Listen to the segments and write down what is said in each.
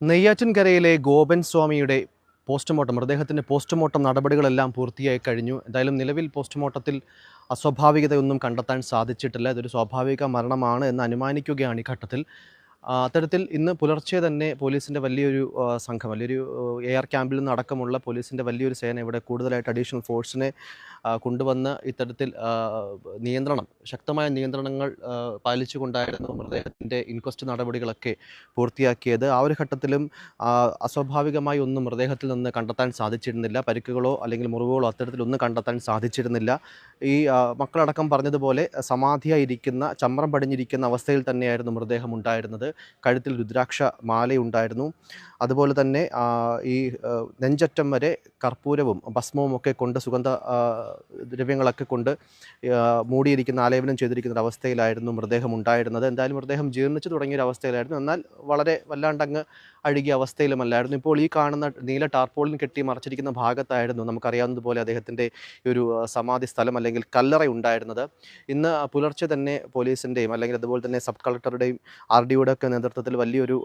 നെയ്യാറ്റിൻകരയിലെ ഗോപൻ സ്വാമിയുടെ postmortem മൃതദേഹത്തിന്റെ postmortem നടപടികളെല്ലാം പൂർത്തിയായി കഴിഞ്ഞു. എന്തായാലും നിലവിൽ പോസ്റ്റ്മോർട്ടത്തിൽ അസ്വാഭാവികതയൊന്നും കണ്ടെത്താൻ സാധിച്ചിട്ടില്ല. ഇതൊരു സ്വാഭാവിക മരണമാണ് എന്ന് അനുമാനിക്കുകയാണ് ഈ ഘട്ടത്തിൽ. അത്തരത്തിൽ ഇന്ന് പുലർച്ചെ തന്നെ പോലീസിന്റെ വലിയൊരു സംഘം വലിയൊരു എ ആർ ക്യാമ്പിൽ നിന്ന് അടക്കമുള്ള പോലീസിന്റെ വലിയൊരു സേന ഇവിടെ കൂടുതലായിട്ട് അഡീഷണൽ ഫോഴ്സിനെ കൊണ്ടുവന്ന് ഇത്തരത്തിൽ നിയന്ത്രണം ശക്തമായ നിയന്ത്രണങ്ങൾ പാലിച്ചുകൊണ്ടായിരുന്നു മൃതദേഹത്തിന്റെ ഇൻക്വസ്റ്റ് നടപടികളൊക്കെ പൂർത്തിയാക്കിയത്. ആ ഒരു ഘട്ടത്തിലും അസ്വാഭാവികമായി ഒന്നും മൃതദേഹത്തിൽ നിന്ന് കണ്ടെത്താൻ സാധിച്ചിരുന്നില്ല. പരിക്കുകളോ അല്ലെങ്കിൽ മുറിവുകളോ അത്തരത്തിലൊന്നും കണ്ടെത്താൻ സാധിച്ചിരുന്നില്ല. ഈ മക്കളടക്കം പറഞ്ഞതുപോലെ സമാധിയായിരിക്കുന്ന ചമ്രം പടിഞ്ഞിരിക്കുന്ന അവസ്ഥയിൽ തന്നെയായിരുന്നു മൃതദേഹം ഉണ്ടായിരുന്നത്. കഴുത്തിൽ രുദ്രാക്ഷ മാലയുണ്ടായിരുന്നു അതുപോലെ തന്നെ ഈ നെഞ്ചറ്റം വരെ കർപ്പൂരവും ഭസ്മവും ഒക്കെ കൊണ്ട് സുഗന്ധ ദ്രവ്യങ്ങളൊക്കെ കൊണ്ട് മൂടിയിരിക്കുന്ന ആലേപനം ചെയ്തിരിക്കുന്ന ഒരു അവസ്ഥയിലായിരുന്നു മൃതദേഹം ഉണ്ടായിരുന്നത്. എന്തായാലും മൃതദേഹം ജീർണിച്ചു തുടങ്ങിയ ഒരു അവസ്ഥയിലായിരുന്നു. എന്നാൽ വളരെ വല്ലാണ്ടങ്ങ് അഴുകിയ അവസ്ഥയിലുമല്ലായിരുന്നു. ഇപ്പോൾ ഈ കാണുന്ന നീല ടാർപോളിൻ കെട്ടി മറച്ചിരിക്കുന്ന ഭാഗത്തായിരുന്നു നമുക്കറിയാവുന്നതുപോലെ അദ്ദേഹത്തിന്റെ ഒരു സമാധി സ്ഥലം അല്ലെങ്കിൽ കല്ലറ ഉണ്ടായിരുന്നത്. ഇന്ന് പുലർച്ചെ തന്നെ പോലീസിന്റെയും അല്ലെങ്കിൽ അതുപോലെ തന്നെ സബ് കളക്ടറുടെയും ആർ ഡിയുടെ ഒക്കെ നേതൃത്വത്തിൽ വലിയൊരു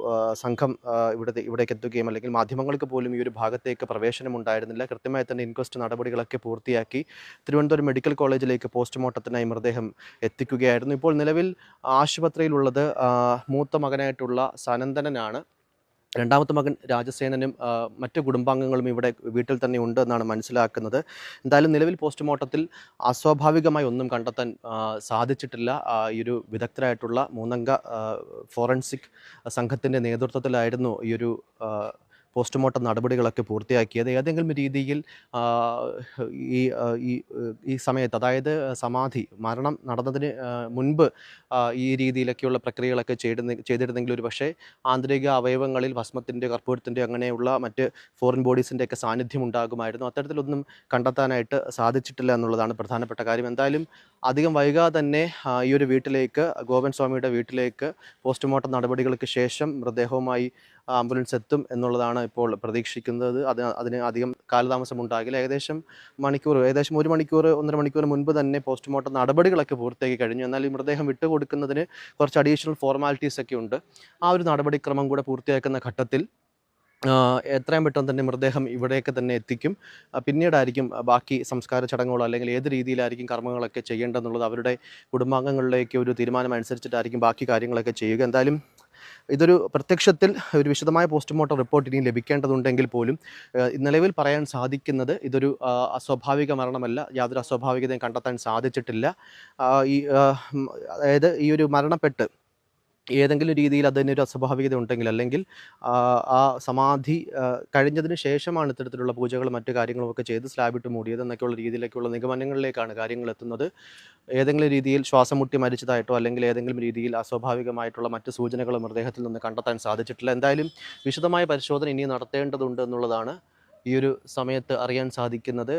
സംഘം ഇവിടെ ഇവിടേക്ക് എത്തുകയും അല്ലെങ്കിൽ മാധ്യമങ്ങൾക്ക് പോലും ഈ ഒരു ഭാഗത്തേക്ക് പ്രവേശനം ഉണ്ടായിരുന്നില്ല. കൃത്യമായി തന്നെ ഇൻക്വസ്റ്റ് നടപടികളൊക്കെ പൂർത്തിയാക്കി തിരുവനന്തപുരം മെഡിക്കൽ കോളേജിലേക്ക് പോസ്റ്റ്മോർട്ടത്തിനായി മൃതദേഹം എത്തിക്കുകയായിരുന്നു. ഇപ്പോൾ നിലവിൽ ആശുപത്രിയിലുള്ളത് മൂത്ത മകനായിട്ടുള്ള സനന്ദനനാണ്. രണ്ടാമത്തെ മകൻ രാജസേനനും മറ്റ് കുടുംബാംഗങ്ങളും ഇവിടെ വീട്ടിൽ തന്നെ ഉണ്ട് എന്നാണ് മനസ്സിലാക്കുന്നത്. എന്തായാലും നിലവിൽ പോസ്റ്റ്മോർട്ടത്തിൽ അസ്വാഭാവികമായി ഒന്നും കണ്ടെത്താൻ സാധിച്ചിട്ടില്ല. ഈ ഒരു വിദഗ്ധരായിട്ടുള്ള മൂന്നംഗ ഫോറൻസിക് സംഘത്തിന്റെ നേതൃത്വത്തിലായിരുന്നു ഈ ഒരു പോസ്റ്റ്മോർട്ടം നടപടികളൊക്കെ പൂർത്തിയാക്കിയത് ഏതെങ്കിലും രീതിയിൽ ഈ ഈ സമയത്ത് അതായത് സമാധി മരണം നടന്നതിന് മുൻപ് ഈ രീതിയിലൊക്കെയുള്ള പ്രക്രിയകളൊക്കെ ചെയ്തിരുന്ന ചെയ്തിരുന്നെങ്കിൽ ഒരു പക്ഷേ ആന്തരിക അവയവങ്ങളിൽ ഭസ്മത്തിന്റെ കർപ്പൂരത്തിന്റെ അങ്ങനെയുള്ള മറ്റ് ഫോറിൻ ബോഡീസിന്റെ ഒക്കെ സാന്നിധ്യം ഉണ്ടാകുമായിരുന്നു. അത്തരത്തിലൊന്നും കണ്ടെത്താനായിട്ട് സാധിച്ചിട്ടില്ല എന്നുള്ളതാണ് പ്രധാനപ്പെട്ട കാര്യം. എന്തായാലും അധികം വൈകാതെ തന്നെ ഈ ഒരു വീട്ടിലേക്ക് ഗോവൻ സ്വാമിയുടെ വീട്ടിലേക്ക് പോസ്റ്റ്മോർട്ടം നടപടികൾക്ക് ശേഷം മൃതദേഹവുമായി ആംബുലൻസ് എത്തും എന്നുള്ളതാണ് ഇപ്പോൾ പ്രതീക്ഷിക്കുന്നത്. അത് അതിന് അധികം കാലതാമസം ഉണ്ടാകില്ല. ഏകദേശം മണിക്കൂർ ഏകദേശം ഒരു മണിക്കൂർ ഒന്നര മണിക്കൂർ മുൻപ് തന്നെ പോസ്റ്റ്മോർട്ടം നടപടികളൊക്കെ പൂർത്തിയാക്കി കഴിഞ്ഞു. എന്നാൽ ഈ മൃതദേഹം വിട്ടുകൊടുക്കുന്നതിന് കുറച്ച് അഡീഷണൽ ഫോർമാലിറ്റീസ് ഒക്കെ ഉണ്ട്. ആ ഒരു നടപടിക്രമം കൂടെ പൂർത്തിയാക്കുന്ന ഘട്ടത്തിൽ എത്രയും പെട്ടെന്ന് തന്നെ മൃതദേഹം ഇവിടെയൊക്കെ തന്നെ എത്തിക്കും. പിന്നീടായിരിക്കും ബാക്കി സംസ്കാര ചടങ്ങുകളോ അല്ലെങ്കിൽ ഏത് രീതിയിലായിരിക്കും കർമ്മങ്ങളൊക്കെ ചെയ്യേണ്ടതെന്നുള്ളത് അവരുടെ കുടുംബാംഗങ്ങളിലേക്ക് ഒരു തീരുമാനം അനുസരിച്ചിട്ടായിരിക്കും ബാക്കി കാര്യങ്ങളൊക്കെ ചെയ്യുക. എന്തായാലും ഇതൊരു പ്രത്യക്ഷത്തിൽ ഒരു വിശദമായ പോസ്റ്റ്മോർട്ടം റിപ്പോർട്ട് ഇനി ലഭിക്കേണ്ടതുണ്ടെങ്കിൽ പോലും നിലവിൽ പറയാൻ സാധിക്കുന്നത് ഇതൊരു അസ്വാഭാവിക മരണമല്ല യാതൊരു അസ്വാഭാവികതയും കണ്ടെത്താൻ സാധിച്ചിട്ടില്ല. ഈ അതായത് ഈ ഒരു മരണപ്പെട്ട് ഏതെങ്കിലും രീതിയിൽ അതിനൊരു അസ്വാഭാവികത ഉണ്ടെങ്കിൽ അല്ലെങ്കിൽ ആ, സമാധി കഴിഞ്ഞതിന് ശേഷമാണ് ഇത്തരത്തിലുള്ള പൂജകളും മറ്റു കാര്യങ്ങളും ഒക്കെ ചെയ്ത് സ്ലാബിട്ട് മൂടിയത് എന്നൊക്കെയുള്ള രീതിയിലേക്കുള്ള നിഗമനങ്ങളിലേക്കാണ് കാര്യങ്ങൾ എത്തുന്നത്. ഏതെങ്കിലും രീതിയിൽ ശ്വാസം മുട്ടി മരിച്ചതായിട്ടോ അല്ലെങ്കിൽ ഏതെങ്കിലും രീതിയിൽ അസ്വാഭാവികമായിട്ടുള്ള മറ്റ് സൂചനകൾ മൃതദേഹത്തിൽ നിന്ന് കണ്ടെത്താൻ സാധിച്ചിട്ടില്ല. എന്തായാലും വിശദമായ പരിശോധന ഇനി നടത്തേണ്ടതുണ്ട് എന്നുള്ളതാണ് ഈ ഒരു സമയത്ത് അറിയാൻ സാധിക്കുന്നത്.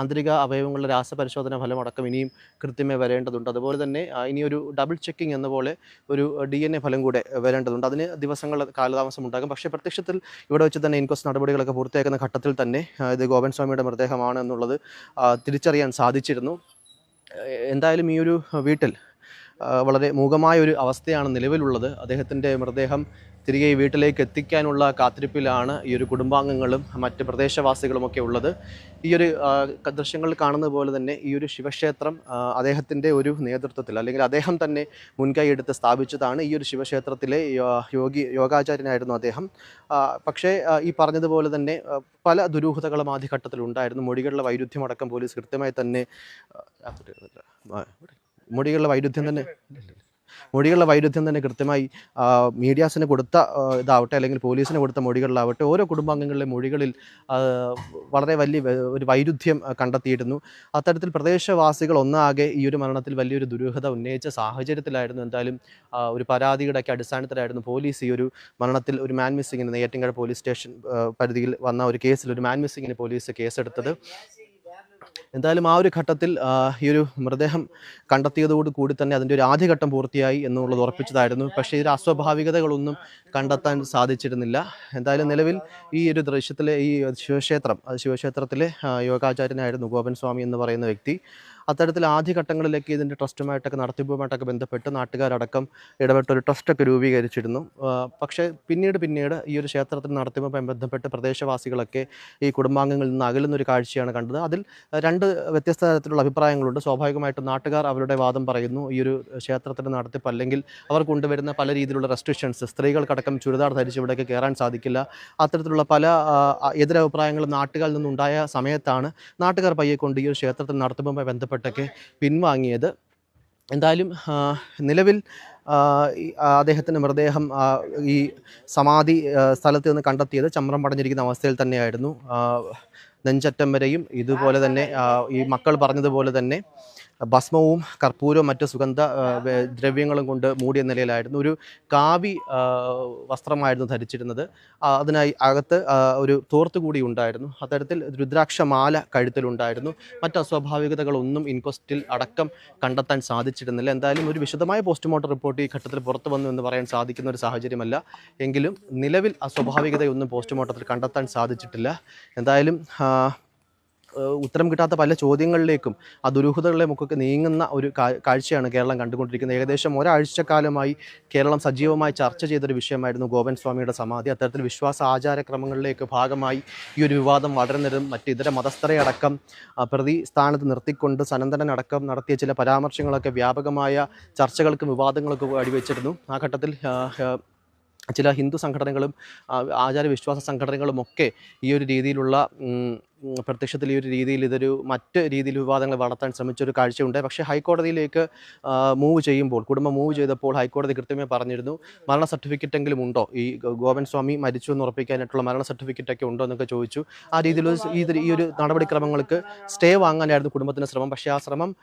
ആന്തരിക അവയവങ്ങളുടെ രാസപരിശോധന ഫലമടക്കം ഇനിയും കൃത്യമായി വരേണ്ടതുണ്ട്. അതുപോലെ തന്നെ ഇനിയൊരു ഡബിൾ ചെക്കിംഗ് എന്ന പോലെ ഒരു ഡി എൻ എ ഫലം കൂടെ വരേണ്ടതുണ്ട്. അതിന് ദിവസങ്ങൾ കാലതാമസം ഉണ്ടാകും. പക്ഷേ പ്രത്യക്ഷത്തിൽ ഇവിടെ വെച്ച് തന്നെ ഇൻക്വസ്റ്റ് നടപടികളൊക്കെ പൂർത്തിയാക്കുന്ന ഘട്ടത്തിൽ തന്നെ ഇത് ഗോപൻ സ്വാമിയുടെ മൃതദേഹമാണ് എന്നുള്ളത് തിരിച്ചറിയാൻ സാധിച്ചിരുന്നു. എന്തായാലും ഈ ഒരു വീട്ടിൽ വളരെ മൂകമായ ഒരു അവസ്ഥയാണ് നിലവിലുള്ളത് അദ്ദേഹത്തിന്റെ മൃതദേഹം തിരികെ വീട്ടിലേക്ക് എത്തിക്കാനുള്ള കാത്തിരിപ്പിലാണ് ഈ ഒരു കുടുംബാംഗങ്ങളും മറ്റ് പ്രദേശവാസികളുമൊക്കെ ഉള്ളത് ഈ ഒരു ദൃശ്യങ്ങൾ കാണുന്ന പോലെ തന്നെ ഈ ഒരു ശിവക്ഷേത്രം അദ്ദേഹത്തിന്റെ ഒരു നേതൃത്വത്തിൽ അല്ലെങ്കിൽ അദ്ദേഹം തന്നെ മുൻകൈ എടുത്ത് സ്ഥാപിച്ചതാണ് ഈ ഒരു ശിവക്ഷേത്രത്തിലെ യോഗി യോഗാചാര്യനായിരുന്നു അദ്ദേഹം പക്ഷേ ഈ പറഞ്ഞതുപോലെ തന്നെ പല ദുരൂഹതകളും ആദ്യഘട്ടത്തിൽ ഉണ്ടായിരുന്നു മൊഴികളുടെ വൈരുദ്ധ്യമടക്കം പോലീസ് കൃത്യമായി തന്നെ മൊഴികളുടെ വൈരുദ്ധ്യം തന്നെ മൊഴികളുടെ വൈരുദ്ധ്യം തന്നെ കൃത്യമായി മീഡിയാസിന് കൊടുത്ത ഇതാവട്ടെ അല്ലെങ്കിൽ പോലീസിന് കൊടുത്ത മൊഴികളിലാവട്ടെ ഓരോ കുടുംബാംഗങ്ങളിലെ മൊഴികളിൽ വളരെ വലിയ ഒരു വൈരുദ്ധ്യം കണ്ടെത്തിയിരുന്നു. അത്തരത്തിൽ പ്രദേശവാസികൾ ഒന്നാകെ ഈ ഒരു മരണത്തിൽ വലിയൊരു ദുരൂഹത ഉന്നയിച്ച സാഹചര്യത്തിലായിരുന്നു. എന്തായാലും ഒരു പരാതിയുടെ ഒക്കെ അടിസ്ഥാനത്തിലായിരുന്നു പോലീസ് ഈ ഒരു മരണത്തിൽ ഒരു മാൻ മിസ്സിങ്ങിന് നെയ്യാറ്റിൻകര പോലീസ് സ്റ്റേഷൻ പരിധിയിൽ വന്ന ഒരു കേസിൽ ഒരു മാൻ മിസ്സിങ്ങിന് പോലീസ് കേസെടുത്തത് എന്തായാലും ആ ഒരു ഘട്ടത്തിൽ ഈ ഒരു മൃതദേഹം കണ്ടെത്തിയതോട് കൂടി തന്നെ അതിന്റെ ഒരു ആദ്യഘട്ടം പൂർത്തിയായി എന്നുള്ളത് ഉറപ്പിച്ചതായിരുന്നു. പക്ഷേ ഇതിൽ അസ്വാഭാവികതകളൊന്നും കണ്ടെത്താൻ സാധിച്ചിരുന്നില്ല. എന്തായാലും നിലവിൽ ഈ ഒരു ദൃശ്യത്തിലെ ഈ ശിവക്ഷേത്രം ശിവക്ഷേത്രത്തിലെ യോഗാചാര്യനായിരുന്നു ഗോപൻ സ്വാമി എന്ന് പറയുന്ന വ്യക്തി അത്തരത്തിൽ ആദ്യഘട്ടങ്ങളിലേക്ക് ഇതിന്റെ ട്രസ്റ്റുമായിട്ടൊക്കെ നടത്തിപ്പുമായിട്ടൊക്കെ ബന്ധപ്പെട്ട് നാട്ടുകാരടക്കം ഇടപെട്ടൊരു ട്രസ്റ്റൊക്കെ രൂപീകരിച്ചിരുന്നു. പക്ഷേ പിന്നീട് പിന്നീട് ഈ ഒരു ക്ഷേത്രത്തിൽ നടത്തിപ്പുമായി ബന്ധപ്പെട്ട് പ്രദേശവാസികളൊക്കെ ഈ കുടുംബാംഗങ്ങളിൽ നിന്ന് അകലുന്നൊരു കാഴ്ചയാണ് കണ്ടത്. അതിൽ രണ്ട് വ്യത്യസ്ത തരത്തിലുള്ള അഭിപ്രായങ്ങളുണ്ട്. സ്വാഭാവികമായിട്ടും നാട്ടുകാർ അവരുടെ വാദം പറയുന്നു. ഈ ഒരു ക്ഷേത്രത്തിന്റെ നടത്തിപ്പ് അല്ലെങ്കിൽ അവർ കൊണ്ടുവരുന്ന പല രീതിയിലുള്ള റെസ്ട്രിക്ഷൻസ് സ്ത്രീകൾക്കടക്കം ചുരിദാർ ധരിച്ച് ഇവിടേക്ക് കയറാൻ സാധിക്കില്ല. അത്തരത്തിലുള്ള പല എതിരഭിപ്രായങ്ങളും നാട്ടുകാരിൽ നിന്നുണ്ടായ സമയത്താണ് നാട്ടുകാർ പയ്യെ കൊണ്ട് ഈ ഒരു ക്ഷേത്രത്തിൽ നടത്തിപ്പുമായി ബന്ധപ്പെട്ടൊക്കെ പിൻവാങ്ങിയത്. എന്തായാലും നിലവിൽ അദ്ദേഹത്തിന്റെ മൃതദേഹം ഈ സമാധി സ്ഥലത്ത് നിന്ന് കണ്ടെത്തിയത് ചമ്രം പടഞ്ഞിരിക്കുന്ന അവസ്ഥയിൽ തന്നെയായിരുന്നു. നെഞ്ചറ്റം വരെയും ഇതുപോലെ തന്നെ ഈ മക്കൾ പറഞ്ഞതുപോലെ തന്നെ ഭസ്മവും കർപ്പൂരവും മറ്റ് സുഗന്ധ ദ്രവ്യങ്ങളും കൊണ്ട് മൂടിയ നിലയിലായിരുന്നു. ഒരു കാവി വസ്ത്രമായിരുന്നു ധരിച്ചിരുന്നത്. അതിനായി അകത്ത് ഒരു തോർത്ത് കൂടി ഉണ്ടായിരുന്നു. അത്തരത്തിൽ രുദ്രാക്ഷമാല കഴുത്തിലുണ്ടായിരുന്നു. മറ്റ് അസ്വാഭാവികതകളൊന്നും ഇൻക്വസ്റ്റിൽ അടക്കം കണ്ടെത്താൻ സാധിച്ചിരുന്നില്ല. എന്തായാലും ഒരു വിശദമായ പോസ്റ്റ്മോർട്ടം റിപ്പോർട്ട് ഈ ഘട്ടത്തിൽ പുറത്തു വന്നു എന്ന് പറയാൻ സാധിക്കുന്ന ഒരു സാഹചര്യമല്ല. എങ്കിലും നിലവിൽ അസ്വാഭാവികതയൊന്നും പോസ്റ്റ്മോർട്ടത്തിൽ കണ്ടെത്താൻ സാധിച്ചിട്ടില്ല. എന്തായാലും ഉത്തരം കിട്ടാത്ത പല ചോദ്യങ്ങളിലേക്കും ആ ദുരൂഹതകളിലേക്കൊക്കെ നീങ്ങുന്ന ഒരു കാഴ്ചയാണ് കേരളം കണ്ടുകൊണ്ടിരിക്കുന്നത്. ഏകദേശം ഒരാഴ്ചക്കാലമായി കേരളം സജീവമായി ചർച്ച ചെയ്തൊരു വിഷയമായിരുന്നു ഗോപൻ സ്വാമിയുടെ സമാധി. അത്തരത്തിൽ വിശ്വാസ ആചാരക്രമങ്ങളിലേക്ക് ഭാഗമായി ഈ ഒരു വിവാദം വളരുന്നതും മറ്റ് ഇതര മതസ്ഥരെ അടക്കം ആ, പ്രതി സ്ഥാനത്ത് നിർത്തിക്കൊണ്ട് സനന്ദനടക്കം നടത്തിയ ചില പരാമർശങ്ങളൊക്കെ വ്യാപകമായ ചർച്ചകൾക്കും വിവാദങ്ങൾക്കും അടിവെച്ചിരുന്നു ആ ഘട്ടത്തിൽ ചില ഹിന്ദു സംഘടനകളും ആചാര വിശ്വാസ സംഘടനകളുമൊക്കെ ഈ ഒരു രീതിയിലുള്ള പ്രത്യക്ഷത്തിൽ ഈ ഒരു രീതിയിൽ ഇതൊരു മറ്റ് രീതിയിൽ വിവാദങ്ങൾ വളർത്താൻ ശ്രമിച്ച ഒരു കാഴ്ചയുണ്ട്. പക്ഷേ ഹൈക്കോടതിയിലേക്ക് മൂവ് ചെയ്യുമ്പോൾ കുടുംബം മൂവ് ചെയ്തപ്പോൾ ഹൈക്കോടതി കൃത്യമായി പറഞ്ഞിരുന്നു മരണ സർട്ടിഫിക്കറ്റ് എങ്കിലും ഉണ്ടോ? ഈ ഗോവൻ സ്വാമി മരിച്ചു എന്ന് ഉറപ്പിക്കാനായിട്ടുള്ള മരണ സർട്ടിഫിക്കറ്റ് ഒക്കെ ഉണ്ടോ? എന്നൊക്കെ ചോദിച്ചു. ആ രീതിയിൽ ഈ ഒരു- നടപടിക്രമങ്ങൾക്ക് സ്റ്റേ വാങ്ങാനായിരുന്നു കുടുംബത്തിന്റെ ശ്രമം. പക്ഷേ ആ ശ്രമം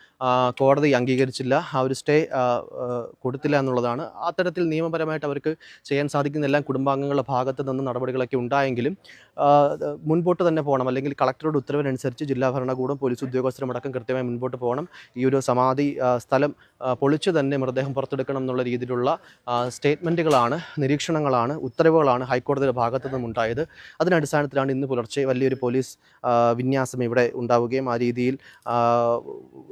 കോടതി അംഗീകരിച്ചില്ല. ആ ഒരു സ്റ്റേ കൊടുത്തില്ല എന്നുള്ളതാണ്. അത്തരത്തിൽ നിയമപരമായിട്ട് അവർക്ക് ചെയ്യാൻ സാധിക്കുന്ന എല്ലാം കുടുംബാംഗങ്ങളുടെ ഭാഗത്ത് നിന്ന് നടപടികളൊക്കെ ഉണ്ടായെങ്കിലും മുൻപോട്ട് തന്നെ പോകണം. അല്ലെങ്കിൽ കളക്ടറുടെ ഉത്തരവിനനുസരിച്ച് ജില്ലാ ഭരണകൂടം പോലീസ് ഉദ്യോഗസ്ഥരും അടക്കം കൃത്യമായി മുൻപോട്ട് പോകണം. ഈ ഒരു സമാധി സ്ഥലം പൊളിച്ചു തന്നെ മൃതദേഹം പുറത്തെടുക്കണം എന്നുള്ള രീതിയിലുള്ള സ്റ്റേറ്റ്മെന്റുകളാണ് നിരീക്ഷണങ്ങളാണ് ഉത്തരവുകളാണ് ഹൈക്കോടതിയുടെ ഭാഗത്തു നിന്നുണ്ടായത് അതിനടിസ്ഥാനത്തിലാണ് അടിസ്ഥാനത്തിലാണ് ഇന്ന് പുലർച്ചെ വലിയൊരു പോലീസ് വിന്യാസം ഇവിടെ ഉണ്ടാവുകയും ആ രീതിയിൽ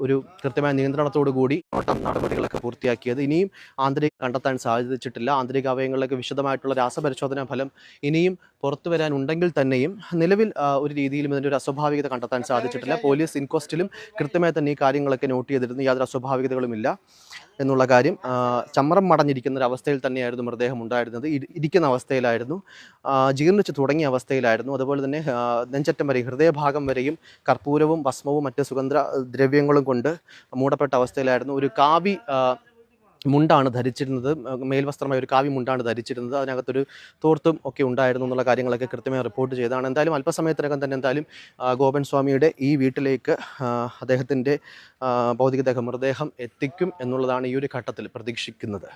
ഒരു കൃത്യമായ നിയന്ത്രണത്തോടു കൂടി ഓട്ടം നടപടികളൊക്കെ പൂർത്തിയാക്കിയത്. ഇനിയും ആന്തരിക കണ്ടെത്താൻ സാധിച്ചിട്ടില്ല. ആന്തരിക അവയവങ്ങളിലൊക്കെ വിശദമായിട്ടുള്ള രാസപരിശോധനാ ഫലം ഇനിയും പുറത്തു വരാനുണ്ടെങ്കിൽ തന്നെയും നിലവിൽ ഒരു രീതിയിലും ഇതിന്റെ ഒരു അസ്വാഭാവികത കണ്ടെത്താൻ സാധിച്ചിട്ടില്ല. പോലീസ് ഇൻക്വസ്റ്റിലും കൃത്യമായി തന്നെ ഈ കാര്യങ്ങളൊക്കെ നോട്ട് ചെയ്തിരുന്നു. യാതൊരു അസ്വാഭാവികതകളുമില്ല എന്നുള്ള കാര്യം ചമ്രം മടഞ്ഞിരിക്കുന്ന ഒരു അവസ്ഥയിൽ തന്നെയായിരുന്നു മൃതദേഹം ഉണ്ടായിരുന്നത്. ഇരിക്കുന്ന അവസ്ഥയിലായിരുന്നു. ജീർണിച്ച് തുടങ്ങിയ അവസ്ഥയിലായിരുന്നു. അതുപോലെ തന്നെ നെഞ്ചറ്റം വരെ ഹൃദയഭാഗം വരെയും കർപ്പൂരവും ഭസ്മവും മറ്റ് സുഗന്ധ ദ്രവ്യങ്ങളും കൊണ്ട് മൂടപ്പെട്ട അവസ്ഥയിലായിരുന്നു. ഒരു കാവി മുണ്ടാണ് ധരിച്ചിരുന്നത്. മേൽവസ്ത്രമായ ഒരു കാവ്യ മുണ്ടാണ് ധരിച്ചിരുന്നത്. അതിനകത്തൊരു തോർത്തും ഒക്കെ ഉണ്ടായിരുന്നു എന്നുള്ള കാര്യങ്ങളൊക്കെ കൃത്യമായി റിപ്പോർട്ട് ചെയ്തതാണ്. എന്തായാലും അല്പസമയത്തിനകം തന്നെ എന്തായാലും ഗോപൻ സ്വാമിയുടെ ഈ വീട്ടിലേക്ക് അദ്ദേഹത്തിന്റെ ഭൗതികദേഹ മൃതദേഹം എത്തിക്കും എന്നുള്ളതാണ് ഈ ഒരു ഘട്ടത്തിൽ പ്രതീക്ഷിക്കുന്നത്.